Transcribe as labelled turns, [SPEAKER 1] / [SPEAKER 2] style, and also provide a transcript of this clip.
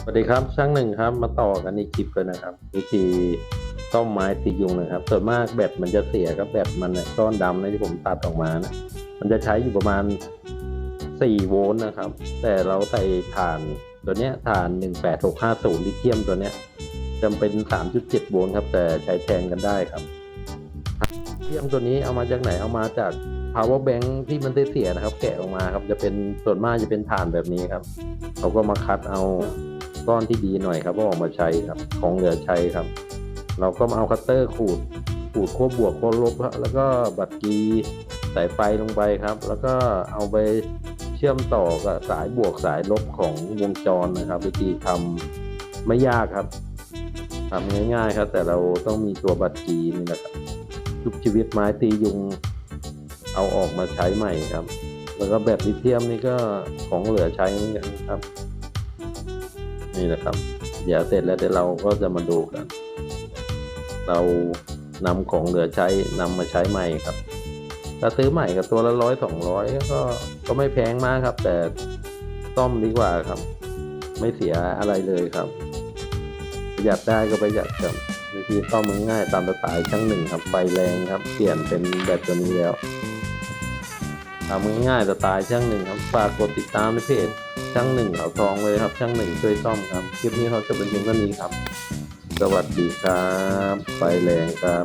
[SPEAKER 1] สวัสดีครับช่างหนึ่งครับ มาต่อกันในคลิปกันนะครับ วิธีซ่อมไม้ตียุงนะครับส่วนมากแบตมันจะเสียครับแบตมันเนี่ยก้อนดำนะที่ผมตัดออกมานะมันจะใช้อยู่ประมาณ 4 โวลต์นะครับ แต่เราใส่ถ่านตัวเนี้ยถ่าน 18650ลิเธียมตัวเนี้ยจำเป็น 3.7 โวลต์ครับ แต่ใช้แทนกันได้ครับ ลิเธียมตัวนี้เอามาจากไหนเอามาจาก power bank ที่มันได้เสียนะครับ แกะออกมาครับจะเป็นส่วนมากจะเป็นถ่านแบบนี้ครับเขาก็มาคัดเอาก้อนที่ดีหน่อยครับก็ออกมาใช้ครับ ของเหลือใช้ครับ เราก็มาเอาคัตเตอร์ขูดขูดขั้วบวกขั้วลบแล้วก็บัตรกีสายไฟลงไปครับ แล้วก็เอาไปเชื่อมต่อกับสายบวกสายลบของวงจรนะครับ วิธีทำไม่ยากครับทำง่ายๆครับ แต่เราต้องมีตัวบัตรกีนี่นะครับ ทุกชีวิตไม้ตียุงเอาออกมาใช้ใหม่ครับ แล้วก็แบบลิเธียมนี่ก็ของเหลือใช้เหมือนกันครับ นี่นะครับเดี๋ยวเสร็จแล้วเดี๋ยวเราก็จะมาดูกัน เรานำของเหลือใช้นำมาใช้ใหม่ครับ ถ้าซื้อใหม่กับตัวละร้อยสองร้อยก็ก็ไม่แพงมากครับ แต่ซ่อมดีกว่าครับ ไม่เสียอะไรเลยครับ ประหยัดได้ก็ประหยัดครับวิธีซ่อมมันง่ายตามสไตล์ช่างหนึ่งครับไฟแรงครับ เปลี่ยนเป็นแบบตัวนี้แล้วทำง่ายๆสไตล์ช่างหนึ่งครับฝากกดติดตามในเพจช่างหนึ่งเขาทองเลยครับ ช่างหนึ่งช่วยซ่อมครับ คลิปนี้เขาจะเป็นเพียงเท่านี้ครับ สวัสดีครับ ไฟแรงครับ